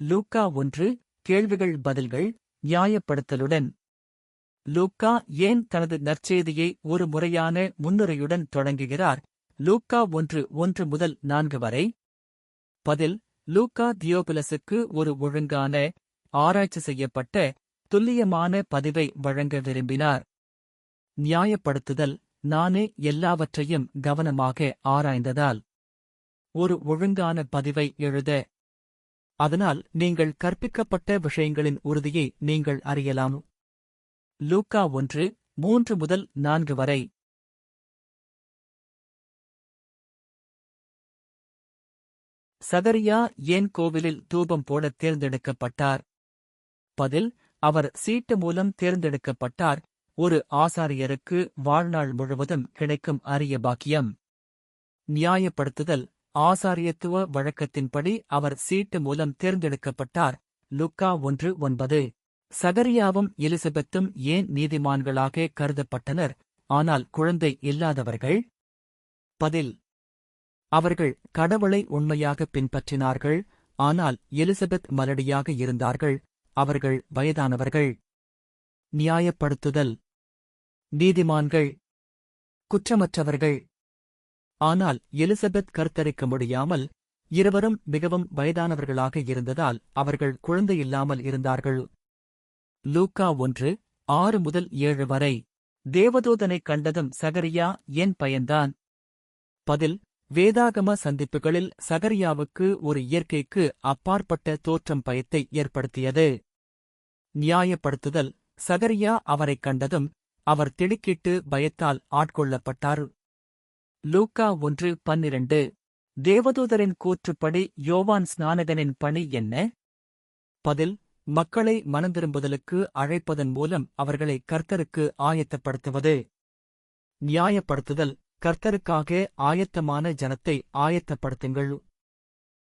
லூக்கா ஒன்று கேள்விகள் பதில்கள் நியாயப்படுத்தலுடன். லூக்கா ஏன் தனது நற்செய்தியை ஒரு முறையான முன்னுரையுடன் தொடங்குகிறார்? லூக்கா ஒன்று ஒன்று முதல் நான்கு வரை. பதில் லூக்கா தியோபிலஸுக்கு ஒரு ஒழுங்கான ஆராய்ச்சி செய்யப்பட்ட துல்லியமான பதிவை வழங்க விரும்பினார். நியாயப்படுத்துதல் நானே எல்லாவற்றையும் கவனமாக ஆராய்ந்ததால். ஒரு ஒழுங்கான பதிவை எழுத அதனால் நீங்கள் கற்பிக்கப்பட்ட விஷயங்களின் உறுதியை நீங்கள் அறியலாம். லூக்கா ஒன்று மூன்று முதல் நான்கு வரை. சகரியா ஏன் கோவிலில் தூபம் போட தேர்ந்தெடுக்கப்பட்டார்? பதில் அவர் சீட்டு மூலம் தேர்ந்தெடுக்கப்பட்டார். ஒரு ஆசாரியருக்கு வாழ்நாள் முழுவதும் கிடைக்கும் அரிய பாக்கியம். நியாயப்படுத்துதல் ஆசாரியத்துவ வழக்கத்தின்படி அவர் சீட்டு மூலம் தேர்ந்தெடுக்கப்பட்டார். லுக்கா ஒன்று ஒன்பது. சகரியாவும் எலிசபெத்தும் ஏன் நீதிமான்களாக கருதப்பட்டனர்? ஆனால் குழந்தை இல்லாதவர்கள்? பதில். அவர்கள் கடவுளை உண்மையாக பின்பற்றினார்கள். ஆனால் எலிசபெத் மலடியாக இருந்தார்கள். அவர்கள் வயதானவர்கள். நியாயப்படுத்துதல். நீதிமான்கள். குற்றமற்றவர்கள். ஆனால் எலிசபெத் கருத்தரிக்க முடியாமல் இருவரும் மிகவும் வயதானவர்களாக இருந்ததால் அவர்கள் குழந்தையில்லாமல் இருந்தார்கள். லூக்கா ஒன்று ஆறு முதல் ஏழு வரை. தேவதூதனைக் கண்டதும் சகரியா ஏன் பயந்தான்? பதில் வேதாகம சந்திப்புகளில் சகரியாவுக்கு ஒரு இயற்கைக்கு அப்பாற்பட்ட தோற்றம் பயத்தை ஏற்படுத்தியது. நியாயப்படுத்துதல் சகரியா அவரைக் கண்டதும் அவர் திடுக்கிட்டு பயத்தால் ஆட்கொள்ளப்பட்டார். லூக்கா ஒன்று பன்னிரண்டு. தேவதூதரின் கூற்றுப்படி யோவான் ஸ்நானகனின் பணி என்ன? பதில் மக்களை மனந்திரும்புதலுக்கு அழைப்பதன் மூலம் அவர்களை கர்த்தருக்கு ஆயத்தப்படுத்துவது. நியாயப்படுத்துதல் கர்த்தருக்காக ஆயத்தமான ஜனத்தை ஆயத்தப்படுத்துங்கள்.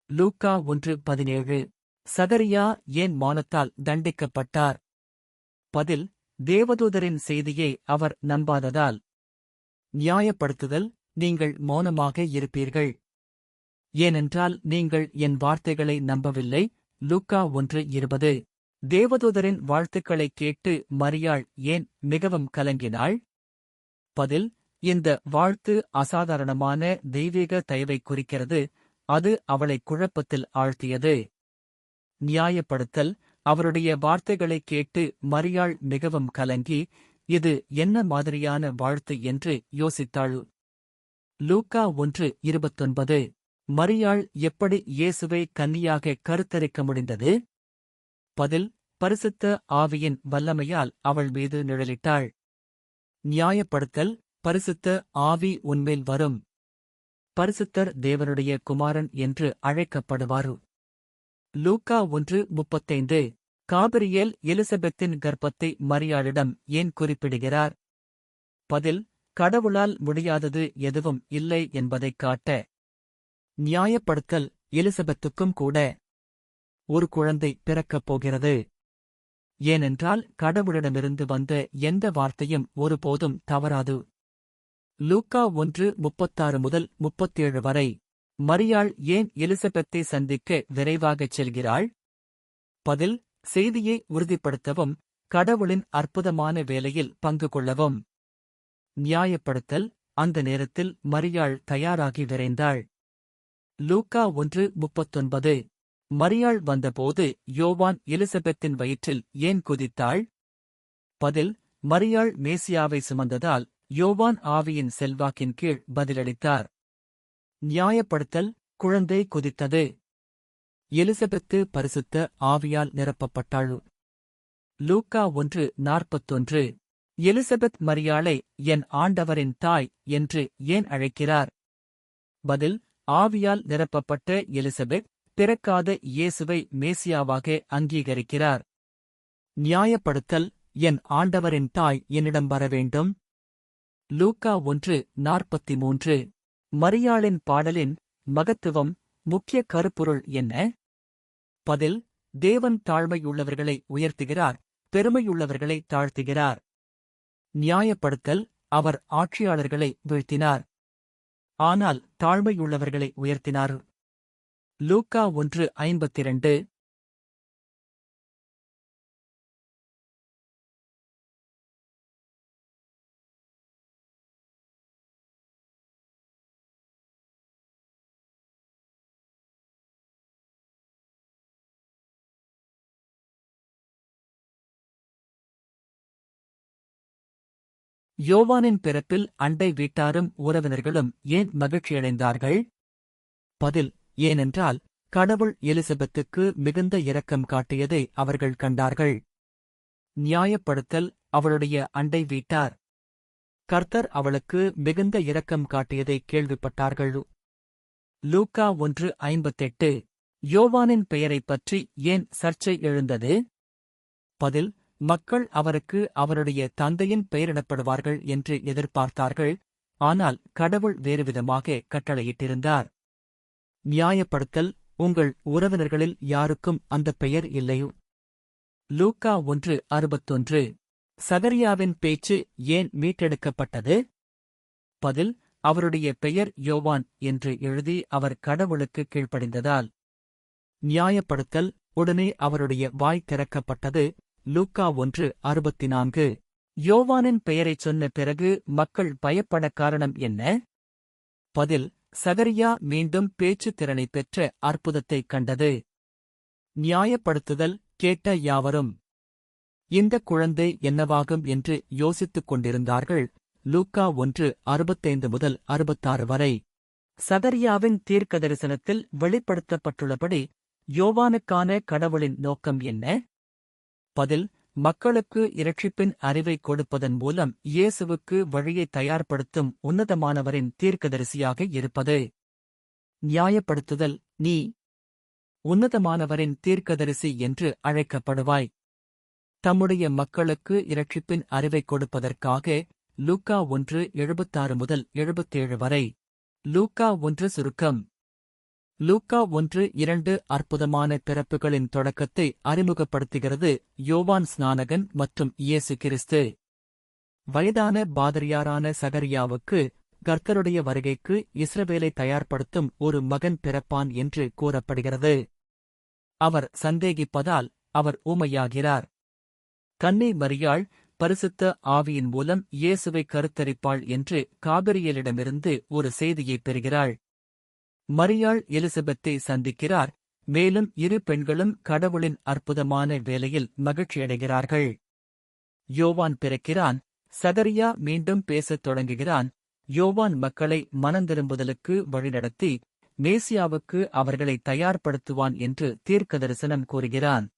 லூக்கா ஒன்று பதினேழு. சகரியா ஏன் மானத்தால் தண்டிக்கப்பட்டார்? பதில் தேவதூதரின் செய்தியை அவர் நம்பாததால். நியாயப்படுத்துதல் நீங்கள் மௌனமாக இருப்பீர்கள். ஏனென்றால் நீங்கள் என் வார்த்தைகளை நம்பவில்லை. லூக்கா ஒன்று இருபது. தேவதூதரின் வாழ்த்துக்களைக் கேட்டு மரியாள் ஏன் மிகவும் கலங்கினாள்? பதில் இந்த வாழ்த்து அசாதாரணமான தெய்வீக தயவை குறிக்கிறது. அது அவளை குழப்பத்தில் ஆழ்த்தியது. நியாயப்படுத்தல் அவருடைய வார்த்தைகளைக் கேட்டு மரியாள் மிகவும் கலங்கி இது என்ன மாதிரியான வாழ்த்து என்று யோசித்தாள். லூக்கா ஒன்று இருபத்தொன்பது. மரியாள் எப்படி இயேசுவை கன்னியாக கருத்தரிக்க முடிந்தது? பதில் பரிசுத்த ஆவியின் வல்லமையால் அவள் மீது நிழலிட்டாள். நியாயப்படுத்தல் பரிசுத்த ஆவி உன்மேல் வரும். பரிசுத்தர் தேவனுடைய குமாரன் என்று அழைக்கப்படுவாரு. லூக்கா ஒன்று முப்பத்தைந்து. காபிரியேல் எலிசபெத்தின் கர்ப்பத்தை மரியாளிடம் ஏன் குறிப்பிடுகிறார்? பதில் கடவுளால் முடியாதது எதுவும் இல்லை என்பதைக் காட்ட நியாயப்படுத்தல் எலிசபெத்துக்கும் கூட ஒரு குழந்தை பிறக்கப் போகிறது. ஏனென்றால் கடவுளிடமிருந்து வந்த எந்த வார்த்தையும் ஒருபோதும் தவறாது. லூக்கா ஒன்று முப்பத்தாறு முதல் முப்பத்தேழு வரை மரியாள் ஏன் எலிசபெத்தை சந்திக்க விரைவாகச் செல்கிறாள்? பதில் செய்தியை உறுதிப்படுத்தவும் கடவுளின் அற்புதமான வேலையில் பங்கு கொள்ளவும். நியாயப்படுத்தல் அந்த நேரத்தில் மரியாள் தயாராகி விரைந்தாள். லூக்கா ஒன்று முப்பத்தொன்பது. மரியாள் வந்தபோது யோவான் எலிசபெத்தின் வயிற்றில் ஏன் குதித்தாள்? பதில் மரியாள் மேசியாவை சுமந்ததால் யோவான் ஆவியின் செல்வாக்கின் கீழ் பதிலளித்தார். நியாயப்படுத்தல் குழந்தை குதித்தது. எலிசபெத்து பரிசுத்த ஆவியால் நிரப்பப்பட்டாள். லூக்கா ஒன்று நாற்பத்தொன்று. எலிசபெத் மரியாளை என் ஆண்டவரின் தாய் என்று ஏன் அழைக்கிறார்? பதில் ஆவியால் நிரப்பப்பட்ட எலிசபெத் பிறக்காத இயேசுவை மேசியாவாக அங்கீகரிக்கிறார். நியாயப்படுத்தல் என் ஆண்டவரின் தாய் என்னிடம் வர வேண்டும்? லூக்கா ஒன்று நாற்பத்தி மூன்று மரியாளின் பாடலின் மகத்துவம் முக்கிய கருப்பொருள் என்ன? பதில் தேவன் தாழ்மையுள்ளவர்களை உயர்த்துகிறார் பெருமையுள்ளவர்களை தாழ்த்துகிறார். நியாயப்படுத்தல் அவர் ஆட்சியாளர்களை வீழ்த்தினார். ஆனால் தாழ்மையுள்ளவர்களை உயர்த்தினார். லூக்கா ஒன்று ஐம்பத்திரண்டு யோவானின் பிறப்பில் அண்டை வீட்டாரும் உறவினர்களும் ஏன் மகிழ்ச்சியடைந்தார்கள்? பதில் ஏனென்றால் கடவுள் எலிசபெத்துக்கு மிகுந்த இரக்கம் காட்டியதை அவர்கள் கண்டார்கள். நியாயப்படுத்தல் அவளுடைய அண்டை வீட்டார். கர்த்தர் அவளுக்கு மிகுந்த இரக்கம் காட்டியதை கேள்விப்பட்டார்கள். லூக்கா ஒன்று ஐம்பத்தெட்டு. யோவானின் பெயரைப் பற்றி ஏன் சர்ச்சை எழுந்தது? பதில் மக்கள் அவருக்கு அவருடைய தந்தையின் பெயரிடப்படுவார்கள் என்று எதிர்பார்த்தார்கள் ஆனால் கடவுள் வேறுவிதமாக கட்டளையிட்டிருந்தார். நியாயப்படுத்தல் உங்கள் உறவினர்களில் யாருக்கும் அந்த பெயர் இல்லையோ? லூக்கா ஒன்று அறுபத்தொன்று. சகரியாவின் பேச்சு ஏன் மீட்டெடுக்கப்பட்டது? பதில் அவருடைய பெயர் யோவான் என்று எழுதி அவர் கடவுளுக்கு கீழ்ப்படிந்ததால். நியாயப்படுத்தல் உடனே அவருடைய வாய் திறக்கப்பட்டது லூக்கா ஒன்று அறுபத்தி நான்கு யோவானின் பெயரைச் சொன்ன பிறகு மக்கள் பயப்பட காரணம் என்ன? பதில் சகரியா மீண்டும் பேச்சு திறனை பெற்ற அற்புதத்தைக் கண்டது. நியாயப்படுத்துதல் கேட்ட யாவரும் இந்த குழந்தை என்னவாகும் என்று யோசித்துக் கொண்டிருந்தார்கள்? லூக்கா ஒன்று அறுபத்தைந்து முதல் அறுபத்தாறு வரை. சதரியாவின் தீர்க்க தரிசனத்தில் வெளிப்படுத்தப்பட்டுள்ளபடி யோவானுக்கான கடவுளின் நோக்கம் என்ன? பதில் மக்களுக்கு இரட்சிப்பின் அறிவை கொடுப்பதன் மூலம் இயேசுவுக்கு வழியை தயார்படுத்தும் உன்னதமானவரின் தீர்க்கதரிசியாக இருப்பது. நியாயப்படுத்துதல் நீ உன்னதமானவரின் தீர்க்கதரிசி என்று அழைக்கப்படுவாய். தம்முடைய மக்களுக்கு இரட்சிப்பின் அறிவை கொடுப்பதற்காக லூக்கா ஒன்று எழுபத்தாறு முதல் எழுபத்தேழு வரை. லூக்கா ஒன்று சுருக்கம். லூக்கா ஒன்று இரண்டு அற்புதமான பிறப்புகளின் தொடக்கத்தை அறிமுகப்படுத்துகிறது யோவான் ஸ்நானகன் மற்றும் இயேசு கிறிஸ்து. வயதான பாதிரியாரான சகரியாவுக்கு கர்த்தருடைய வருகைக்கு இஸ்ரவேலை தயார்படுத்தும் ஒரு மகன் பிறப்பான் என்று கூறப்படுகிறது. அவர் சந்தேகிப்பதால் அவர் ஊமையாகிறார் கன்னி மரியாள் பரிசுத்த ஆவியின் மூலம் இயேசுவை கருத்தரிப்பாள் என்று காபிரியலிடமிருந்து ஒரு செய்தியைப் பெறுகிறாள். மரியாள் எலிசபெத்தை சந்திக்கிறார். மேலும் இரு பெண்களும் கடவுளின் அற்புதமான வேலையில் மகிழ்ச்சியடைகிறார்கள். யோவான் பிறக்கிறான். சகரியா மீண்டும் பேசத் தொடங்குகிறான். யோவான் மக்களை மனந்திரும்புதலுக்கு வழிநடத்தி மேசியாவுக்கு அவர்களை தயார்படுத்துவான் என்று தீர்க்க தரிசனம் கூறுகிறான்.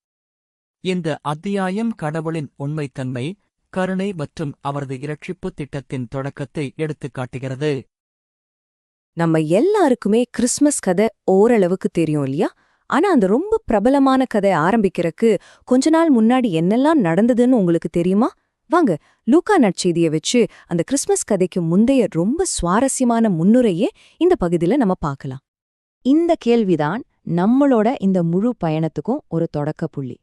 இந்த அத்தியாயம் கடவுளின் உண்மைத்தன்மை கருணை மற்றும் அவரது இரட்சிப்புத் திட்டத்தின் தொடக்கத்தை எடுத்துக் காட்டுகிறது நம்ம எல்லாருக்குமே கிறிஸ்மஸ் கதை ஓரளவுக்கு தெரியும் இல்லையா? ஆனா அந்த ரொம்ப பிரபலமான கதை ஆரம்பிக்கிறக்கு கொஞ்ச நாள் முன்னாடி என்னெல்லாம் நடந்ததுன்னு உங்களுக்கு தெரியுமா? வாங்க லூக்கா நற்செய்தியை வச்சு அந்த கிறிஸ்மஸ் கதைக்கு முந்தைய ரொம்ப சுவாரஸ்யமான முன்னுரையே இந்த பகுதியில நம்ம பார்க்கலாம். இந்த கேள்விதான் நம்மளோட இந்த முழு பயணத்துக்கும் ஒரு தொடக்க புள்ளி.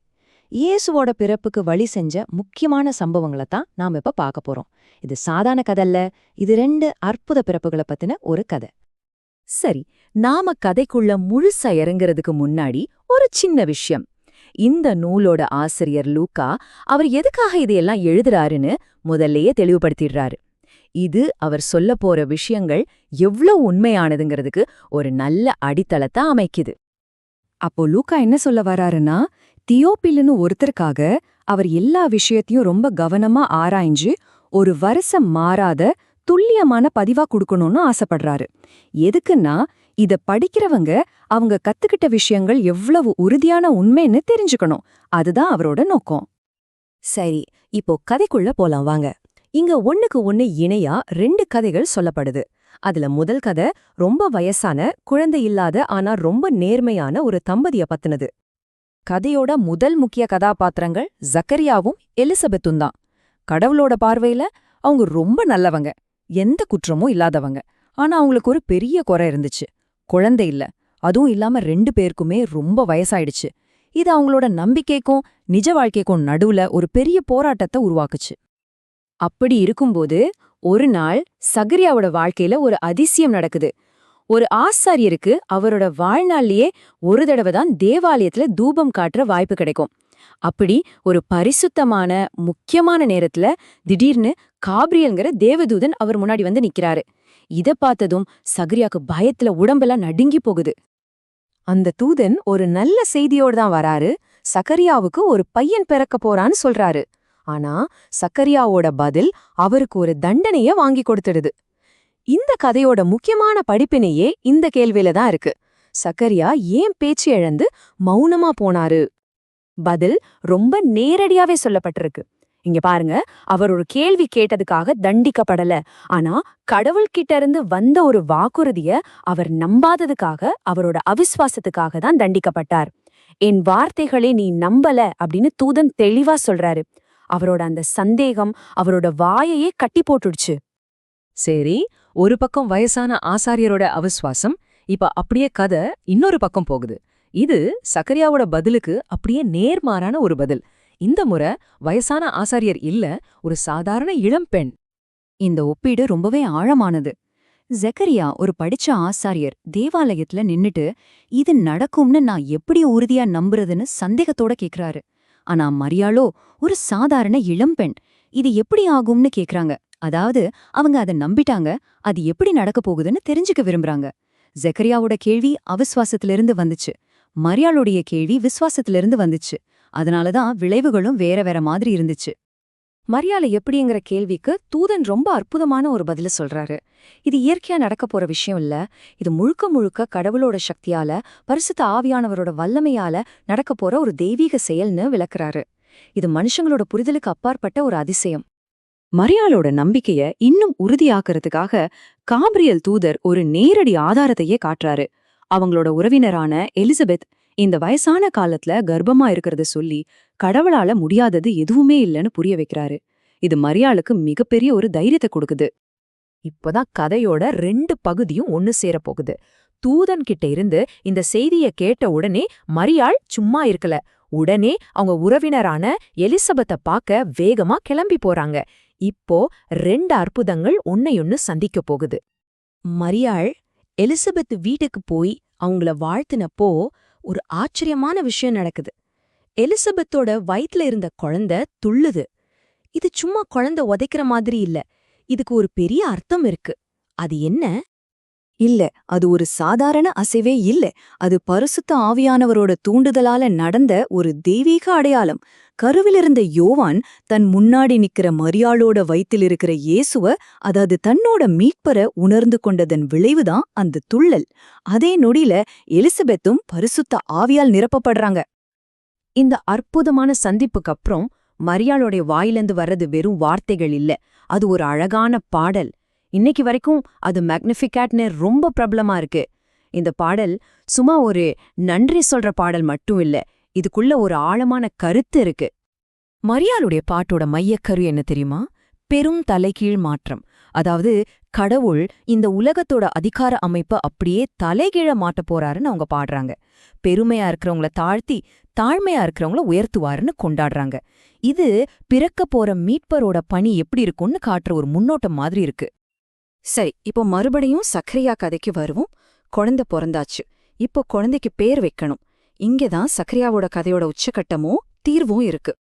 இயேசுவோட பிறப்புக்கு வழி செஞ்ச முக்கியமான சம்பவங்களை தான் நாம இப்ப பார்க்க போறோம். இது சாதாரண கதல்ல இது ரெண்டு அற்புத பிறப்புகளை பத்தின ஒரு கதை. சரி நாம கதைக்குள்ள முழுசா இறங்குறதுக்கு முன்னாடி ஒரு சின்ன விஷயம். இந்த நூலோட ஆசிரியர் லூக்கா அவர் எதுக்காக இதையெல்லாம் எழுதுறாருன்னு முதல்லயே தெளிவுபடுத்திடுறாரு. இது அவர் சொல்ல போற விஷயங்கள் எவ்ளோ உண்மையானதுங்கிறதுக்கு ஒரு நல்ல அடித்தளத்தை அமைக்குது. அப்போ லூக்கா என்ன சொல்ல வராருன்னா தியோப்பிலுன்னு ஒருத்தருக்காக அவர் எல்லா விஷயத்தையும் ரொம்ப கவனமா ஆராய்ஞ்சு ஒரு வருஷம் மாறாத துல்லியமான பதிவா கொடுக்கணும்னு ஆசைப்படுறாரு. எதுக்குன்னா இத படிக்கிறவங்க அவங்க கத்துக்கிட்ட விஷயங்கள் எவ்வளவு உறுதியான உண்மைன்னு தெரிஞ்சுக்கணும். அதுதான் அவரோட நோக்கம். சரி இப்போ கதைக்குள்ள போலாம் வாங்க. இங்க ஒண்ணுக்கு ஒண்ணு இணையா ரெண்டு கதைகள் சொல்லப்படுது. அதுல முதல் கதை ரொம்ப வயசான குழந்தை இல்லாத ஆனா ரொம்ப நேர்மையான ஒரு தம்பதிய பத்தினது. கதையோட முதல் முக்கிய கதாபாத்திரங்கள் ஜக்கரியாவும் எலிசபெத்தும் தான். கடவுளோட பார்வையில அவங்க ரொம்ப நல்லவங்க. எந்த குற்றமும் இல்லாதவங்க. ஆனா அவங்களுக்கு ஒரு பெரிய குறை இருந்துச்சு. குழந்தை இல்ல. அதுவும் இல்லாம ரெண்டு பேருக்குமே ரொம்ப வயசாயிடுச்சு. இது அவங்களோட நம்பிக்கைக்கும் நிஜ வாழ்க்கைக்கும் நடுவுல ஒரு பெரிய போராட்டத்தை உருவாக்குச்சு. அப்படி இருக்கும்போது ஒரு நாள் சகரியாவோட வாழ்க்கையில ஒரு அதிசயம் நடக்குது. ஒரு ஆசாரியருக்கு அவரோட வாழ்நாள்லயே ஒரு தடவை தான் தேவாலயத்துல தூபம் காட்டுற வாய்ப்பு கிடைக்கும். அப்படி ஒரு பரிசுத்தமான முக்கியமான நேரத்துல திடீர்னு காப்ரியல்ங்கிற தேவதூதன் அவர் முன்னாடி வந்து நிக்கிறாரு. இத பார்த்ததும் சகரியாக்கு பயத்துல உடம்பெல்லாம் நடுங்கி போகுது. அந்த தூதன் ஒரு நல்ல செய்தியோடு தான் வராரு. சக்கரியாவுக்கு ஒரு பையன் பிறக்க போறான்னு சொல்றாரு. ஆனா சக்கரியாவோட பதில் அவருக்கு ஒரு தண்டனைய வாங்கி கொடுத்துடுது. இந்த கதையோட முக்கியமான படிப்பினையே இந்த கேள்வியில தான் இருக்கு. சக்கரியா ஏன் பேச்சு இழந்து மௌனமா போனாரு? பதில் ரொம்ப நேரடியாவே சொல்லப்பட்டிருக்கு. இங்க பாருங்க அவர் ஒரு கேள்வி கேட்டதுக்காக தண்டிக்கப்படல. ஆனா கடவுள்கிட்ட இருந்து வந்த ஒரு வாக்குறுதிய அவர் நம்பாததுக்காக அவரோட அவிஸ்வாசத்துக்காக தான் தண்டிக்கப்பட்டார். என் வார்த்தைகளை நீ நம்பல அப்படின்னு தூதன் தெளிவா சொல்றாரு. அவரோட அந்த சந்தேகம் அவரோட வாயையே கட்டி போட்டுடுச்சு. சரி ஒரு பக்கம் வயசான ஆசாரியரோட அவிஸ்வாசம் இப்ப அப்படியே கதை இன்னொரு பக்கம் போகுது. இது சக்கரியாவோட பதிலுக்கு அப்படியே நேர்மாறான ஒரு பதில். இந்த முறை வயசான ஆசாரியர் இல்ல ஒரு சாதாரண இளம்பெண் இந்த ஒப்பீடு ரொம்பவே ஆழமானது. ஜெக்கரியா ஒரு படிச்ச ஆசாரியர் தேவாலயத்துல நின்னுட்டு இது நடக்கும்னு நான் எப்படி உறுதியா நம்புறதுன்னு சந்தேகத்தோட கேக்குறாரு. ஆனா மரியாளோ ஒரு சாதாரண இளம்பெண் இது எப்படி ஆகும்னு கேக்குறாங்க. அதாவது அவங்க அதை நம்பிட்டாங்க அது எப்படி நடக்க போகுதுன்னு தெரிஞ்சுக்க விரும்புறாங்க. ஜெக்கரியாவோட கேள்வி அவிஸ்வாசத்திலிருந்து வந்துச்சு. மரியாளுடைய கேள்வி விசுவாசத்திலிருந்து வந்துச்சு. அதனாலதான் விளைவுகளும் வேற வேற மாதிரி இருந்துச்சு. மரியாதை எப்படிங்கிற கேள்விக்கு தூதன் ரொம்ப அற்புதமான ஒரு பதில சொல்றாரு. இது இயற்கையா நடக்க போற விஷயம் இல்ல. இது முழுக்க முழுக்க கடவுளோட சக்தியால பரிசுத்த ஆவியானவரோட வல்லமையால நடக்க போற ஒரு தெய்வீக செயல்னு விளக்குறாரு. இது மனுஷங்களோட புரிதலுக்கு அப்பாற்பட்ட ஒரு அதிசயம். மரியாளோட நம்பிக்கைய இன்னும் உறுதியாக்குறதுக்காக காபிரியல் தூதர் ஒரு நேரடி ஆதாரத்தையே காட்டுறாரு. அவங்களோட உறவினரான எலிசபெத் இந்த வயசான காலத்துல கர்ப்பமா இருக்கிறத சொல்லி கடவுளால முடியாதது எதுவுமே இல்லைன்னு புரிய வைக்கிறாரு. இது மரியாளுக்கு மிகப்பெரிய ஒரு தைரியத்தை கொடுக்குது. இப்பதான் கதையோட ரெண்டு பகுதியும் ஒன்னு சேரப் போகுது. தூதன் கிட்ட இருந்து இந்த செய்திய கேட்ட உடனே மரியாள் சும்மா இருக்கல. உடனே அவங்க உறவினரான எலிசபெத்த பார்க்க வேகமா கிளம்பி போறாங்க. இப்போ ரெண்டு அற்புதங்கள் ஒன்னையொன்னு சந்திக்க போகுது. மரியாள் எலிசபெத் வீட்டுக்கு போய் அவங்கள வாழ்த்தினப்போ ஒரு ஆச்சரியமான விஷயம் நடக்குது. எலிசபெத்தோட வயித்துல இருந்த குழந்த துள்ளுது. இது சும்மா குழந்த உதைக்கிற மாதிரி இல்ல. இதுக்கு ஒரு பெரிய அர்த்தம் இருக்கு. அது என்ன? இல்ல அது ஒரு சாதாரண அசைவே இல்ல. அது பரிசுத்த ஆவியானவரோட தூண்டுதலால நடந்த ஒரு தெய்வீக அடையாளம். கருவிலிருந்த யோவான் தன் முன்னாடி நிக்கிற மரியாளோட வயிற்றில் இருக்கிற இயேசுவ அதாவது தன்னோட மீட்பர உணர்ந்து கொண்டதன் விளைவுதான் அந்த துள்ளல். அதே நொடியில எலிசபெத்தும் பரிசுத்த ஆவியால் நிரப்பப்படுறாங்க. இந்த அற்புதமான சந்திப்புக்கு அப்புறம் மரியாளோட வாயிலிருந்து வர்றது வெறும் வார்த்தைகள் இல்ல. அது ஒரு அழகான பாடல். இன்னைக்கு வரைக்கும் அது மேக்னிஃபிகேட்னு ரொம்ப பிரபலமா இருக்கு. இந்த பாடல் சும்மா ஒரு நன்றி சொல்ற பாடல் மட்டும் இல்ல இதுக்குள்ள ஒரு ஆழமான கருத்து இருக்கு. மரியாளுடைய பாட்டோட மையக்கரு என்ன தெரியுமா? பெரும் தலைகீழ் மாற்றம். அதாவது கடவுள் இந்த உலகத்தோட அதிகார அமைப்ப அப்படியே தலைகீழ மாட்ட போறாருன்னு அவங்க பாடுறாங்க. பெருமையா இருக்கிறவங்கள தாழ்த்தி தாழ்மையா இருக்கிறவங்கள உயர்த்துவாருன்னு கொண்டாடுறாங்க. இது பிறக்க போற மீட்பரோட பணி எப்படி இருக்கும்னு காட்டுற ஒரு முன்னோட்டம் மாதிரி இருக்கு. சரி இப்போ மறுபடியும் சக்ரியா கதைக்கு வருவோம். குழந்தை பிறந்தாச்சு. இப்போ குழந்தைக்கு பேர் வைக்கணும். இங்கதான் சக்ரியாவோட கதையோட உச்சக்கட்டமும் தீர்வும் இருக்கு.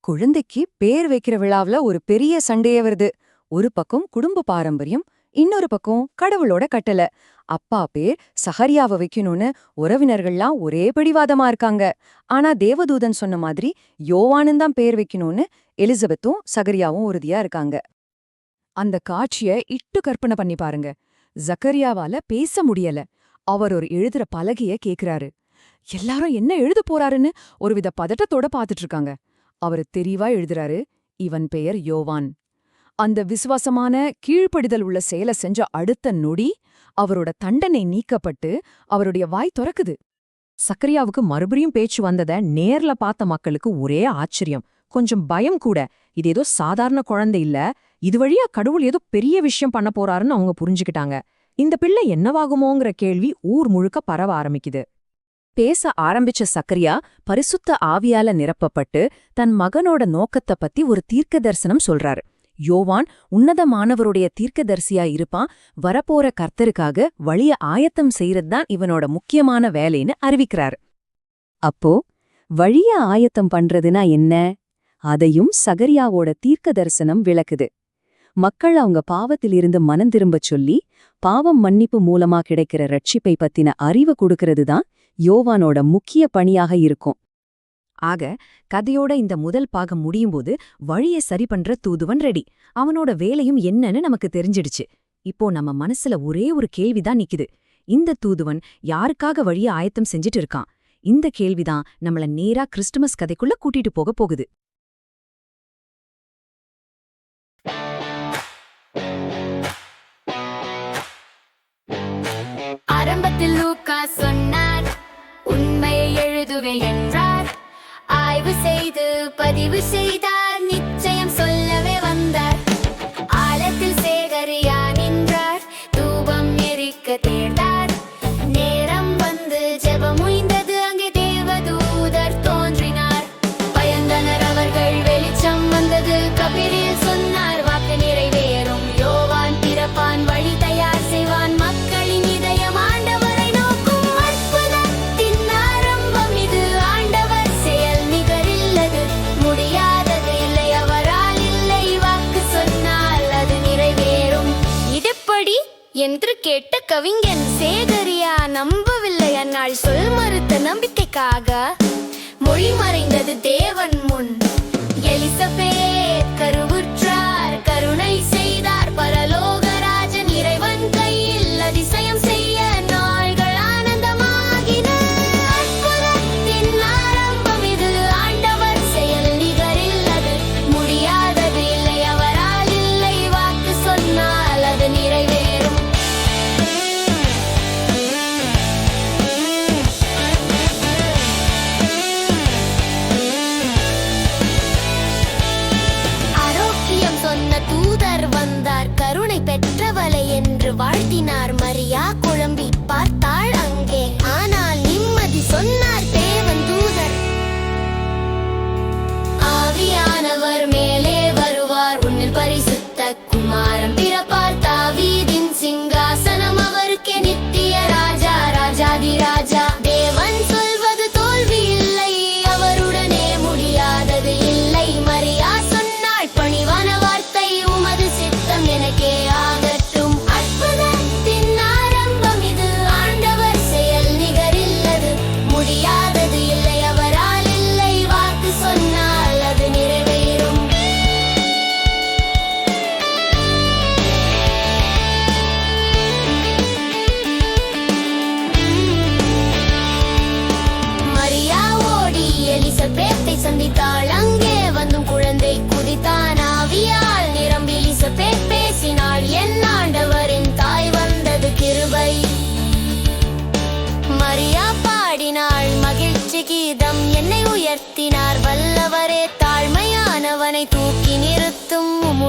குழந்தைக்கு பேர் வைக்கிற விழாவுல ஒரு பெரிய சண்டையே வருது. ஒரு பக்கம் குடும்ப பாரம்பரியம் இன்னொரு பக்கம் கடவுளோட கட்டல அப்பா பேர் சஹரியாவை வைக்கணும்னு உறவினர்கள்லாம் ஒரே பிடிவாதமா இருக்காங்க. ஆனா தேவதூதன் சொன்ன மாதிரி யோவானுந்தான் பேர் வைக்கணும்னு எலிசபெத்தும் சகரியாவும் உறுதியா இருக்காங்க. அந்த காட்சிய இட்டு கற்பனை பண்ணி பாருங்க. ஜக்கரியாவால பேச முடியல. அவர் ஒரு எழுதுற பலகைய கேக்குறாரு. எல்லாரும் என்ன எழுத போறாருன்னு ஒருவித பதட்டத்தோட பாத்துட்டு இருக்காங்க அவரு தெரிவா எழுதுறாரு. இவன் பெயர் யோவான். அந்த விசுவாசமான கீழ்ப்படிதல் உள்ள செயலை செஞ்ச அடுத்த நொடி அவரோட தண்டனை நீக்கப்பட்டு அவருடைய வாய் துறக்குது. சக்கரியாவுக்கு மறுபடியும் பேச்சு வந்தத நேர்ல பார்த்த மக்களுக்கு ஒரே ஆச்சரியம். கொஞ்சம் பயம் கூட. இது ஏதோ சாதாரண குழந்தை இல்ல. இது வழியா கடவுள் ஏதோ பெரிய விஷயம் பண்ண போறாருன்னு அவங்க புரிஞ்சுக்கிட்டாங்க. இந்த பிள்ளை என்னவாகுமோங்கிற கேள்வி ஊர் முழுக்க பரவ ஆரம்பிக்குது. பேச ஆரம்பிச்ச சக்கரியா பரிசுத்த ஆவியால நிரப்பப்பட்டு தன் மகனோட நோக்கத்த பத்தி ஒரு தீர்க்க தரிசனம் சொல்றாரு. யோவான் உன்னதமானவருடைய தீர்க்கதரிசியா இருப்பான் வரப்போற கர்த்தருக்காக வழிய ஆயத்தம் செய்யறதுதான் இவனோட முக்கியமான வேலைன்னு அறிவிக்கிறாரு. அப்போ வழிய ஆயத்தம் பண்றதுனா என்ன? அதையும் சகரியாவோட தீர்க்க தரிசனம் விளக்குது. மக்கள் அவங்க பாவத்திலிருந்து மனம் திரும்பச் சொல்லி பாவம் மன்னிப்பு மூலமா கிடைக்கிற ரட்சிப்பை பத்தின அறிவு கொடுக்கறது தான் யோவானோட முக்கிய பணியாக இருக்கும். ஆக கதையோட இந்த முதல் பாகம் முடியும்போது வழிய சரி பண்ற தூதுவன் ரெடி. அவனோட வேலையும் என்னன்னு நமக்கு தெரிஞ்சிடுச்சு. இப்போ நம்ம மனசுல ஒரே ஒரு கேள்விதான் நிக்குது. இந்த தூதுவன் யாருக்காக வழிய ஆயத்தம் செஞ்சுட்டு இருக்கான்? இந்த கேள்விதான் நம்மள நேரா கிறிஸ்துமஸ் கதைக்குள்ள கூட்டிட்டு போக போகுது. ஆரம்பத்தில் லூக்கா சொன்னார் உண்மையை எழுதுவே என்றார். ஆய்வு செய்து பதிவு செய்தார். என்று கேட்ட கவிஞன் சேகரியா நம்பவில்லை அந்நாள் சொல் மறுத்த நம்பிக்கைக்காக. மொழி மறைந்தது தேவன் முன். எலிசபே கருவ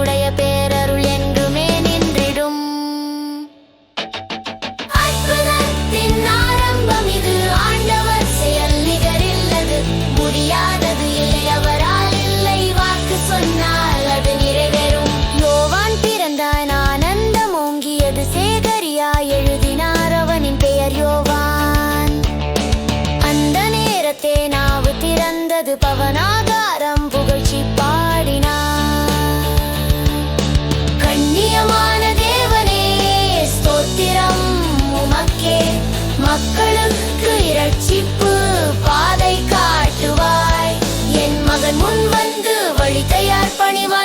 நிறுத்தும் பேரருள் என்றுமே நின்றிடும். அற்புதத்தின் ஆரம்பம் இது. ஆண்டவர் செயல் நிகரில்லது. முடியாதது இல்லை. அவரால் இல்லை வாக்கு சொன்னால் அது நிறைவேறும். யோவான் பிறந்தான் ஆனந்தம் ஓங்கியது. சேகரியா எழுதினார் அவனின் பெயர் யோவான். அந்த நேரத்தே நாவு திறந்தது. பவனாகாரம் புகழ்ச்சி பாடினார் மக்களுக்கு இரட்சிப்பு பாதை காட்டுவாய். என் மகன் முன் வந்து வழி தயார் பணிவாய்.